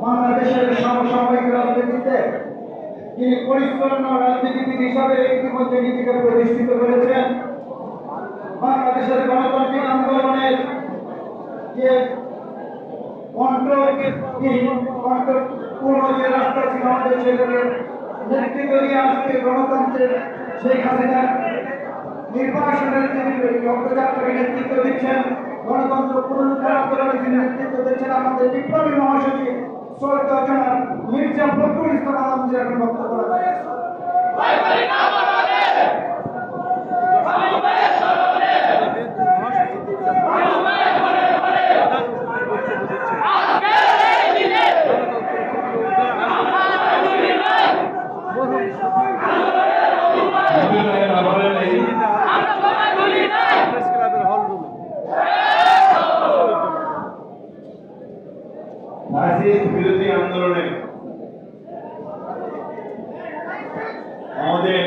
বাংলাদেশের সমসাময়িক প্রতিষ্ঠিত করেছেন বাংলাদেশের গণতান্ত্রিক আন্দোলনের যে কণ্ঠপূর্ণ যে রাস্তা ছিল আমাদের সেটাকে নেতৃত্ব দিয়ে আজকে গণতন্ত্রের শেখ হাসিনার নির্বাসনের তিনি রক্তযাত্রাকে নেতৃত্ব দিচ্ছেন গণতন্ত্র পুনরুদ্ধার আন্দোলনে তিনি নেতৃত্ব দিচ্ছেন আমাদের বিপ্লবী মহাসচিব সৈয়দ জনাব মির্জা ফখরুল ইসলাম আলমগীর এখন বক্তব্য রাখবেন। ফ্যাসিস্ট বিরোধী আন্দোলনে আমাদের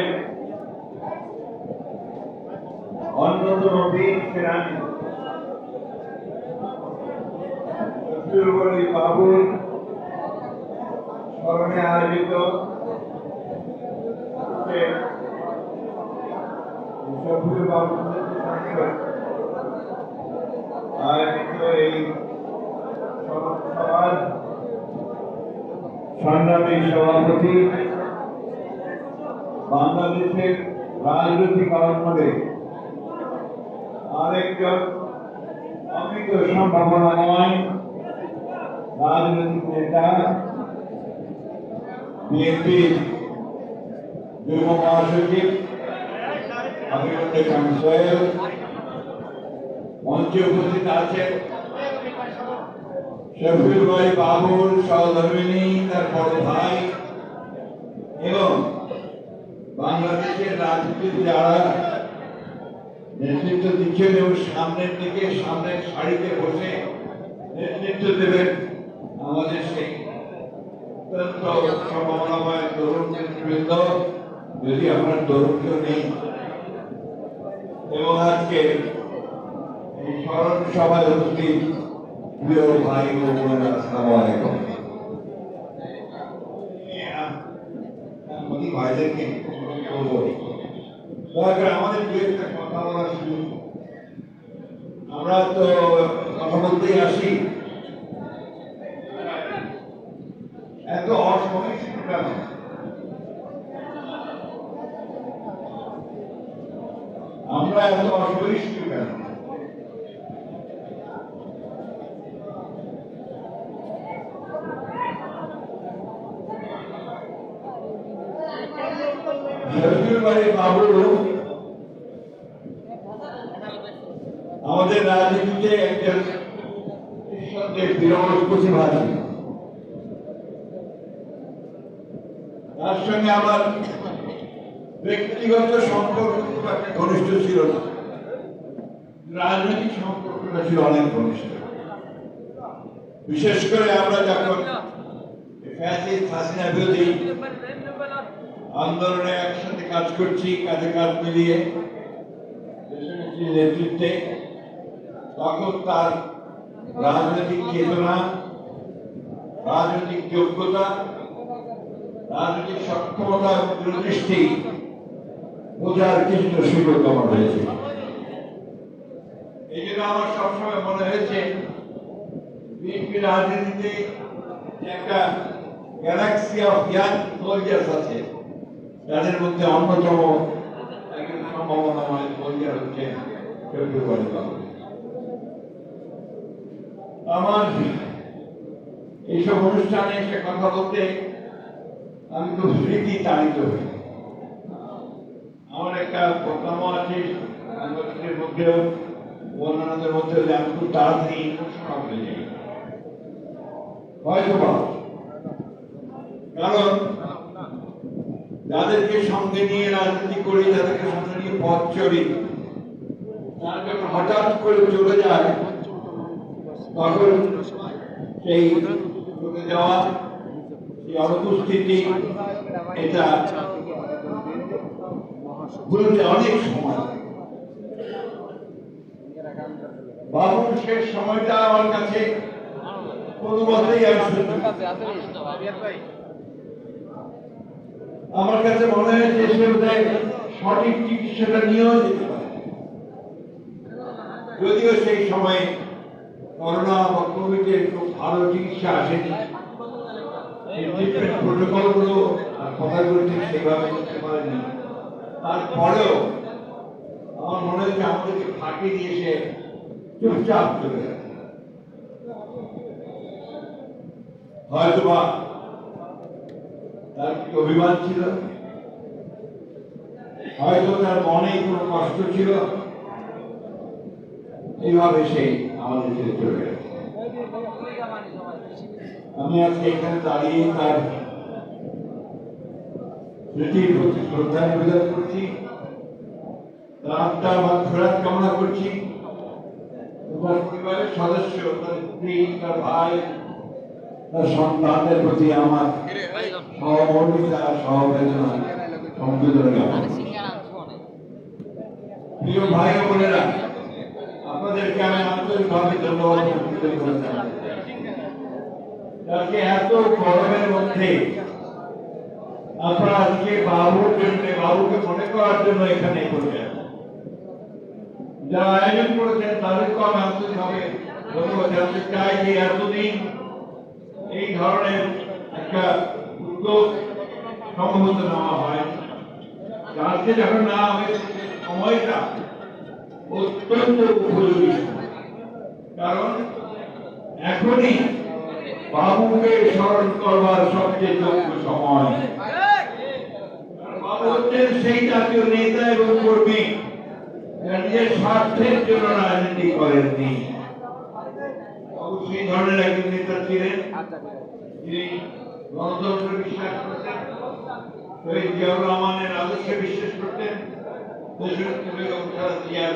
অন্যতম বীর সেনানী শত্রুবলী বাবুর স্মরণে আয়োজিত আয়োজিত এই সমাজ সংগ্রামী সভাপতি বাংলাদেশের রাজনৈতিক অঙ্গনে আরেকজন অমিত সম্ভাবনাময় রাজনৈতিক নেতা, বিএনপি যুব মহাসচিব বাবুল, সহধর্মিনী, তার বড় ভাই এবং বাংলাদেশের রাজনীতির যারা নেতৃত্ব দিচ্ছেন এবং সামনের দিকে, সামনের সারিতে বসে নেতৃত্ব দেবেন আমাদের সেই। অত্যন্ত সম্ভাবনাময় তরুণ যদি আমরা তরুণ নেই। এবং আজকে এই স্মরণ সভায় উপস্থিত প্রিয় ভাই ও বোনেরা, আসসালামু আলাইকুম। ভাইদেরকে আমাদের আমরা তো কথা বলতেই আসি এত অসহিষ্ণু কেন? আমরা এত অসহিষ্ণু কেন শফিউল বাবু আমাদের রাজনীতিতে একজন বিরল তার সঙ্গে আমার ব্যক্তিগত সম্পর্ক খুব একটা ঘনিষ্ঠ ছিল না। রাজনৈতিক সম্পর্কটা ছিল অনেক ঘনিষ্ঠ। বিশেষ করে আমরা যখন আন্দোলনে একসাথে কাজ করছি, কাঁধে কাঁধ মিলিয়ে নেতৃত্বে তখন তার রাজনৈতিক চেতনা, রাজনৈতিক যোগ্যতা, রাজনৈতিক সক্ষমতা এবং দূরদৃষ্টি বোঝার কিছুটা সুযোগ আমার হয়েছে। এই জন্য আমার সবসময় মনে হয়েছে, বিএনপি রাজনীতিতে একটা গ্যালাক্সি অফ ইয়াং সোলজার্স আছে তাদের মধ্যে অন্যতম একজন সম্ভাবনাময় সোলজার হচ্ছে বাবু আমার এইসব অনুষ্ঠানে এসে কথা বলতে আমি খুব স্মৃতি তাড়িত হই। আমার একটা প্রোগ্রামও আছে, সাংবাদিকদের মধ্যেও, অন্যান্যদের মধ্যেও যে আমি খুব তাড়াতাড়ি হয়ে যাই। হয়তো বা কারণ যাদেরকে সঙ্গে নিয়ে রাজনীতি করি, যাদেরকে সঙ্গে নিয়ে পথ চলি, তারা যখন হঠাৎ করে চলে যায় তখন সেই যাওয়া সেই অনুপস্থিতি এটা বলতে অনেক সময় বাবুর শেষ সময়টা আমার কাছে কোনো মতেই আমার কাছে মনে হয় যে সে সঠিক চিকিৎসাটা নিয়েও যেতে পারে। যদিও সেই সময়ে করোনা বা কোভিডের খুব ভালো চিকিৎসা আসেনি। কথাগুলো ঠিক করতে পারেনি। তারপরেও আমার মনে হচ্ছে আমাদেরকে ফাঁকি দিয়ে সে চুপচাপ চলে তার অভিমান ছিল? হয়তো তার মনে কোনো কষ্ট ছিল? এইভাবে সে আমাদের চলে গেছে আমি আজকে এখানে দাঁড়িয়ে তার স্মৃতির প্রতি শ্রদ্ধা নিবেদন করছি। তার আত্মার মাত্রাত কামনা করছি। তোমার পরিবারের সদস্য, তার স্ত্রী, তার ভাই, তার সন্তানদের প্রতি আমার সহমর্মিতা, সহবেদনা, সংবেদনা প্রিয় ভাই বোনেরা আপনাদেরকে আমি আন্তরিকভাবে ধন্যবাদ। আজকে এত গরমের মধ্যে আপনারা আজকে বাবুর জন্য, বাবুকে মনে করার জন্য এখানে আছেন। যারা আয়োজন করেছেন, তাদেরকেও আমি আন্তরিকভাবে ধন্যবাদ জানাতে চাই যে এতদিন এই ধরনের একটা উদ্যোগ সম্ভবত নেওয়া হয় আজকে যখন না হয়েছে সময়টা অত্যন্ত উপযোগী। কারণ এখনই বাবুকে স্মরণ করবার সবচেয়ে যোগ্য সময়। বাবু হচ্ছেন সেই জাতীয় নেতা এবং কর্মী। নিজের স্বার্থের জন্য রাজনীতি করেননি। বাবু সেই ধরনের একজন নেতা ছিলেন। যিনি গণতন্ত্রে বিশ্বাস করতেন, শহীদ জিয়াউর রহমানের আদর্শে বিশ্বাস করতেন। দেশরত্ন বেগম খালেদা জিয়ার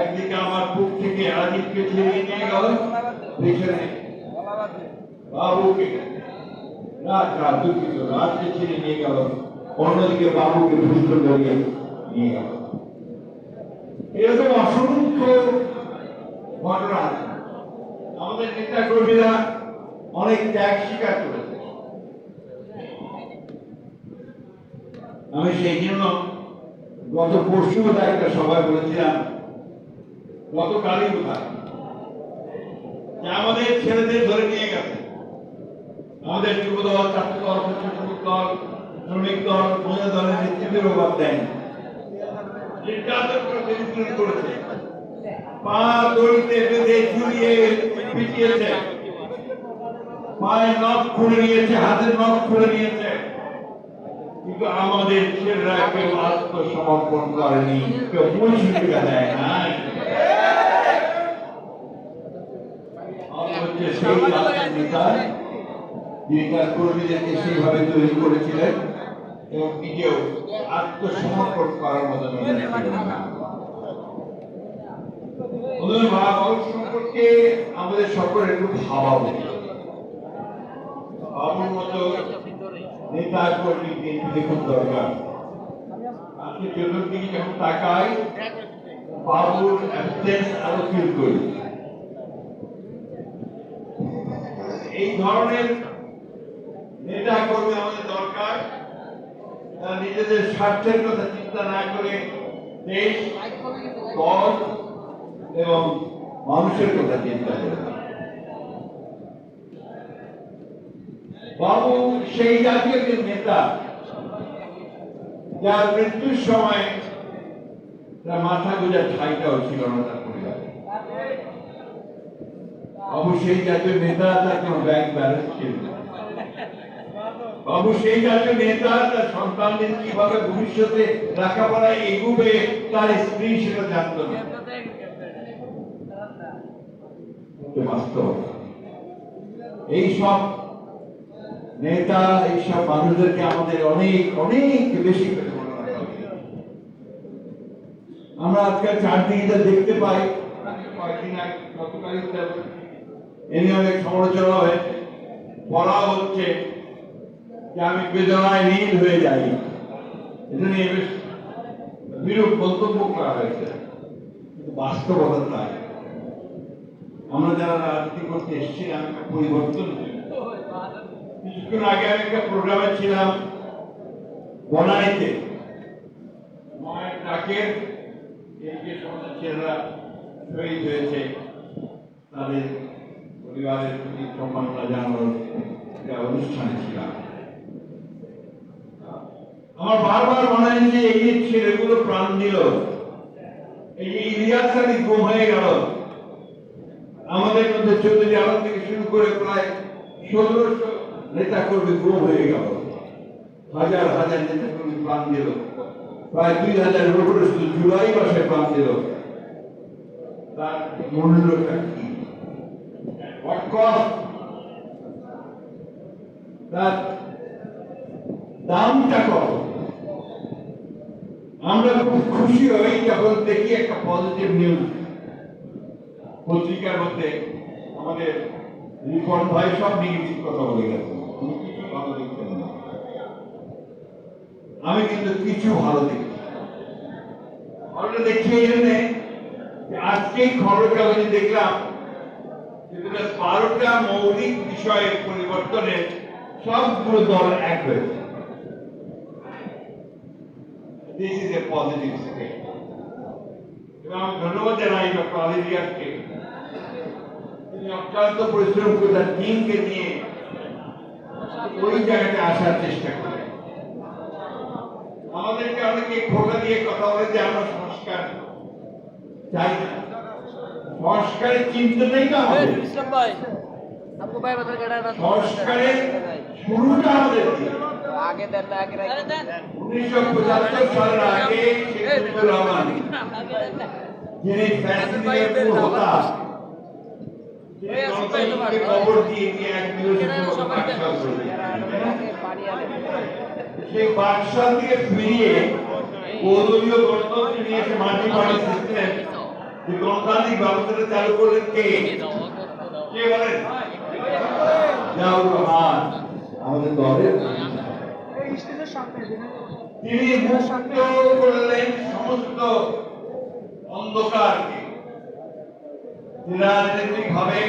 একদিকে আমার বুক থেকে রাজীবকে ছেড়ে নিয়ে গেল, পেছনে বাবুকে রাত দুঃখিত রাতকে ছেড়ে নিয়ে গেল, অন্যদিকে বাবুকে পুষ্ট ধরিয়ে নিয়ে গেল। এরকম অসংখ্য ঘটনা আছে। আমাদের নেতা কর্মীরা অনেক ত্যাগ স্বীকার করেছে। আমি সেই জন্য গত পরশু একটা সভায় বলেছিলাম গতকালই বোধহয় যে আমাদের ছেলেদের ধরে নিয়ে গেছে। আমাদের যুব দল, ছাত্র দল শ্রমিক দল, মহিলা দলের নেতৃত্বের অভাব দেয় আমাদের ছেলেরা কেউ আত্মসমর্পণ করেনি, কেউ মূল সুবিধা দেয় নাই। হচ্ছে সেই নেতা যিনি তার কর্মীদেরকে সেইভাবে তৈরি করেছিলেন এবং নিজেও আত্মসমর্পণ করার মতো সম্পর্কে আমাদের সকলের একটু ভাবা উচিত। বাবুর মতো নেতা কর্মী বিএনপি খুব দরকার। আজকে চতুর্দিকে যখন তাকাই বাবুর অ্যাবসেন্স আরও ফিল করি। ধরনের নেতা কর্মী আমাদের দরকার। তারা নিজেদের স্বার্থের কথা চিন্তা না করে দেশ, দল এবং মানুষের কথা চিন্তা করে বাবু, সেই জাতীয় একজন নেতা, যার মৃত্যুর সময় তার মাথা গোজার ঠাইটাও ছিল না তার পরিবারে। সেই জাতীয় নেতা তার কোনো ব্যাংক ব্যালেন্স ছিল না। সেই জাতীয় নেতা তার সন্তানদের কীভাবে ভবিষ্যতে লেখাপড়ায় এগুবে, তার স্ত্রী সেটা জানত না। এই সব নেতা, এইসব মানুষদেরকে আমাদের অনেক অনেক বেশি। আমরা আজকাল চারদিকে দেখতে পাই গতকালই এ নিয়ে অনেক সমালোচনা হয়েছে বলা হচ্ছে যে আমি বেদনায় নীল হয়ে যাই। এটা নিয়ে বেশ বিরূপ মন্তব্য করা হয়েছে, কিন্তু বাস্তবতা তাই। আমরা যারা রাজনীতি করতে এসেছিলাম একটা পরিবর্তন। কিছুক্ষণ আগে আমি একটা প্রোগ্রামে ছিলাম, বনানীতে। মায়ের ডাকের এই যে সমস্ত ছেলেরা শহীদ হয়েছে, তাদের পরিবারের প্রতি সম্মাননা জানানোর একটা অনুষ্ঠানে ছিলাম। আমার বারবার মনে হয় যে এই ছেলেগুলো প্রাণ দিল, এই যে ইলিয়াস আলী গুম হয়ে গেল। আমাদের মধ্যে চৌধুরী আলম থেকে শুরু করে প্রায় ষোলোশো নেতা কর্মী গুম হয়ে গেল। হাজার হাজার নেতা কর্মী প্রাণ দিল। প্রায় দুই উপরে শুধু জুলাই মাসে প্রাণ দিল। তার মূল্যটা কি? Cost? তার দামটা কত? আমরা খুব খুশি হই যখন দেখি একটা পজিটিভ নিউজ পত্রিকার মধ্যে আমাদের রিপন ভাই সব নেগেটিভ কথা বলে গেছে। আমি কিন্তু কিছু ভালো দেখছি ভালোটা দেখছি এই জন্যে আজকেই খবর কাগজে দেখলাম দুটো বারোটা মৌলিক বিষয়ের পরিবর্তনে সবগুলো দল এক হয়েছে this is a positive step এবং আমি ধন্যবাদ জানাই ডক্টর আলিরিয়াকে তিনি অক্লান্ত পরিশ্রম করে তার টিমকে নিয়ে ওই জায়গাতে আসার চেষ্টা করে আমাদেরকে অনেকে খোকা দিয়ে কথা বলে যে আমরা সংস্কার চাই না। সংস্কারের চিন্তাটাই তো আমাদের। ইসলাম ভাই আপু ভাই বাজার কাটা না সংস্কারের শুরুটা আমাদের। আগে দেন না আগে রাখেন। 1975 সালের আগে শেখুর রহমান যিনি ফ্যাসিলিটির প্রবক্তা খবর দিয়ে যে এক সেই বাদশাহ থেকে ফিরিয়ে বৌদলীয় গণতন্ত্র নিয়ে এসে মাটি পানি সিস্টেম যে গণতান্ত্রিক ব্যবস্থাটা চালু করলেন কে? কে বলেন? জিয়াউর রহমান। আমাদের দলের? তিনি মুক্ত করলেন সমস্ত অন্ধকারকে। রাজনৈতিক ভাবে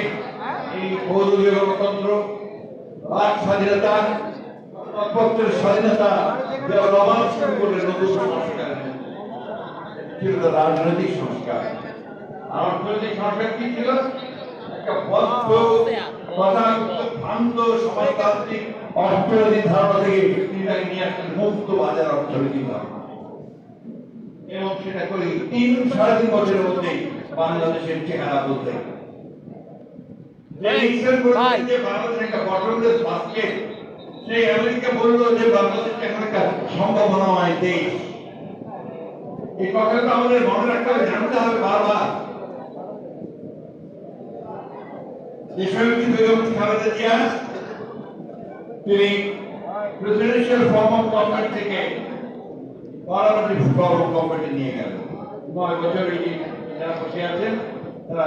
এই বহুদলীয় গণতন্ত্র বাক স্বাধীনতা পত্রের স্বাধীনতা দেওয়ার অভাব শুরু করলেন নতুন সংস্কার। রাজনৈতিক সংস্কার। আর অর্থনৈতিক সংস্কার কি ছিল? একটা বদ্ধ তথাকথিত ভ্রান্ত সমাজতান্ত্রিক অর্থনৈতিক ধারণা থেকে তিনি নিয়ে আসলেন মুক্ত বাজার অর্থনৈতিক ধারণা। এবং সেটা করি তিন সাড়ে তিন বছরের মধ্যে বাংলাদেশের চেহারা বদলে। গেল। যে নিক্সন বললেন যে বাংলাদেশ একটা বটমলেস বাস্কেট সেই আমেরিকা বলল যে বাংলাদেশ একটা সম্ভাবনাময় দেশ। এই কথাটা আমাদের মনে রাখতে হবে জানতে হবে বারবার। দেশনেত্রী বেগম খালেদা জিয়া তিনি প্রেসিডেন্সিয়াল ফর্ম অফ গভর্নমেন্ট থেকে পার্লামেন্টারি ফর্ম অফ গভর্নমেন্টে নিয়ে গেল। নয় বছর এই যারা বসে আছেন, তারা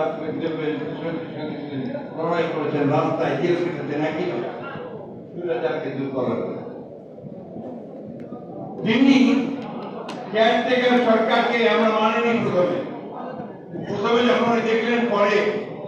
লড়াই করেছেন, রাস্তায় জেল কেটেছেন একই সুরাজারকে দূর করার জন্য। তিনি কেয়ারটেকার সরকারকে আমরা মানিনি প্রথমে। প্রথমে যখন দেখলেন, পরে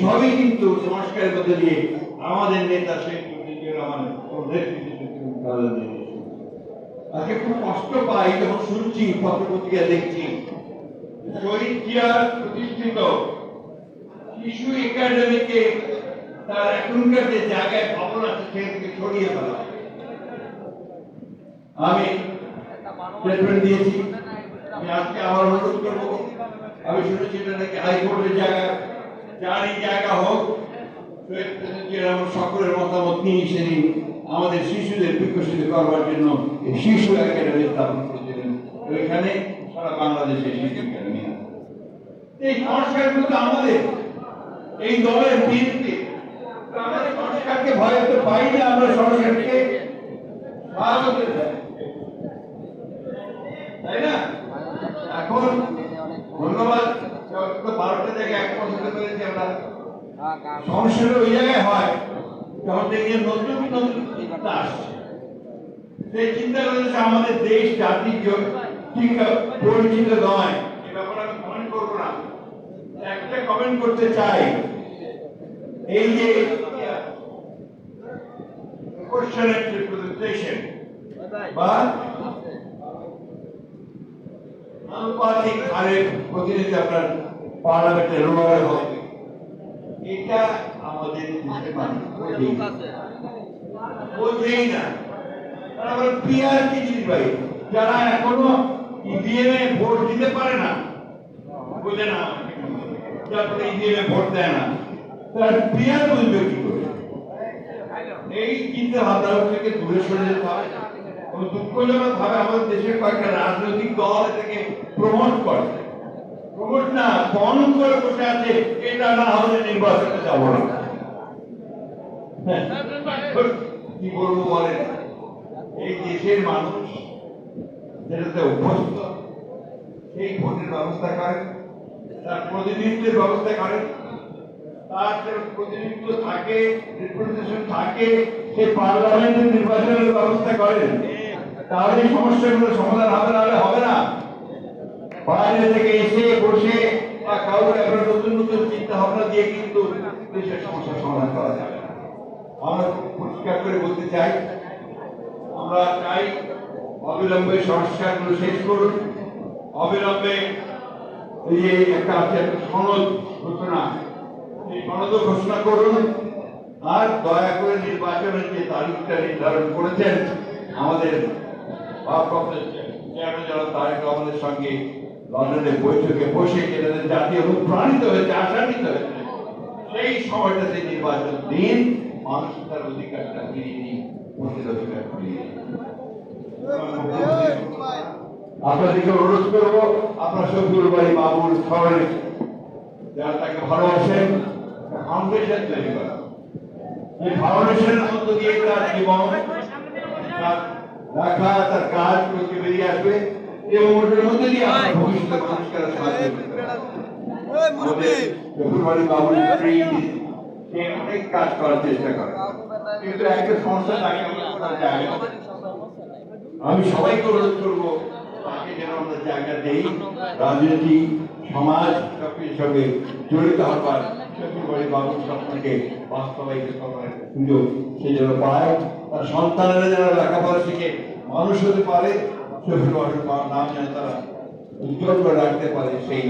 সবই কিন্তু সংস্কারের মধ্যে দিয়ে আমাদের নেতা শেখ। আজকে খুব কষ্ট পাই যখন শুনছি, পত্রপত্রিকা দেখছি। প্রতিষ্ঠিত শিশু একাডেমিকে তার এখনকার যে জায়গায় ভবন আছে সেখান থেকে সরিয়ে ফেলা আমি স্টেটমেন্ট দিয়েছি। আমি আজকে আবার অনুরোধ করব। আমি শুনেছি এটা নাকি হাইকোর্টের জায়গা যারই জায়গা হোক সকলের মতামত নিয়ে সেদিন আমাদের শিশুদের বিকশিত করবার জন্য শিশু একাডেমি স্থাপন করেছিলেন। ওইখানে সারা বাংলাদেশের শিশু একাডেমি এই সংস্কারগুলো তো আমাদের, এই দলের বিরুদ্ধে। আমাদের সংস্কারকে ভয় তো পাই না আমরা সংস্কারকে জানাই। তাই না? এখন বারোটা জায়গায় এক পছন্দ করেছি আমরা সমস্যাটা ওই জায়গায় হয় যখন দেখি নতুন নতুন চিন্তা আসছে। সেই চিন্তা করে আমাদের দেশ জাতির ঠিক পরিচিত নয় এ ব্যাপারে আমি কমেন্ট করব না। একটা কমেন্ট করতে চাই এই যে কোশ্চেন রিপ্রেজেন্টেশন বা আনুপাতিক হারে প্রতিনিধি আপনার পার্লামেন্টে রোয়ার হবে এটা আমাদের বোঝেই না। কি জিনিস ভাই যারা এখনও ইভিএম এ ভোট দিতে পারে না বোঝে না ইভিএম এ ভোট দেয় না তারা বুঝবে কি করে এই চিন্তা ভাবনা থেকে দূরে সরে যেতে হবে দুঃখজনক ভাবে আমাদের দেশের কয়েকটা রাজনৈতিক দল এটাকে প্রমোট করে প্রমোট বন করে বসে আছে এটা না হলে নির্বাচনে যাব না। হ্যাঁ, কি বলব বলেন? এই দেশের মানুষ যেটাতে অভ্যস্ত সেই ভোটের ব্যবস্থা করেন তার প্রতিনিধিত্বের ব্যবস্থা করেন। তার প্রতিনিধিত্ব থাকে রিপ্রেজেন্টেশন থাকে সে পার্লামেন্টের নির্বাচনের ব্যবস্থা করেন। তাহলে এই সমস্যাগুলো সমাধান হবে না হলে হবে না। বাইরে থেকে এসে বসে বা কাউকে একটা নতুন নতুন চিন্তা ভাবনা দিয়ে কিন্তু দেশের সমস্যার সমাধান করা যাবে আমরা পরিষ্কার করে বলতে চাই, আমরা চাই অবিলম্বে সংস্কারগুলো শেষ করুন। অবিলম্বে এই যে একটা আছে, একটা সনদ ঘোষণা, এই সনদ ঘোষণা করুন। আর দয়া করে নির্বাচনের যে তারিখটা নির্ধারণ করেছেন, আমাদের ভারপ্রাপ্ত চেয়ারম্যান জনাব তারেক রহমানের সঙ্গে লন্ডনে বৈঠকে বসে যেটাতে জাতি অনুপ্রাণিত হয়েছে, আশান্বিত হয়েছে। সেই সময়টাতে নির্বাচন দিন, মানুষ তার অধিকারটা ফিরিয়ে দিন ভোটের অধিকার ফিরিয়ে আপনাদেরকে অনুরোধ করব, আপনার শফিউল বাড়ি বাবুর শহরে যারা তাকে ভালোবাসেন, ফাউন্ডেশন তৈরি করা। এই ফাউন্ডেশনের মধ্য দিয়ে তার জীবন, তার রাখা, তার কাজ করতে বেরিয়ে আসবে। আমি সবাইকে অনুরোধ করব, তাকে যেন আমরা জায়গা দেই। রাজনীতি, সমাজ, সবকিছুর সঙ্গে জড়িত হবার বাবুর স্বপ্নকে বাস্তবায়িত করার সুযোগ, সে যেন পায়। তার সন্তানেরা যেন লেখাপড়া শিখে মানুষ হতে পারে সেই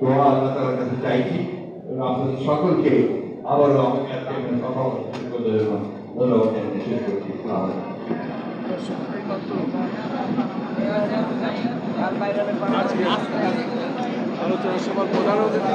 দোয়া আল্লাহ তালার চাইছি। আপনাদের সকলকে আবারও ধন্যবাদ শেষ করছি। আলোচনা সভার প্রধান অতিথি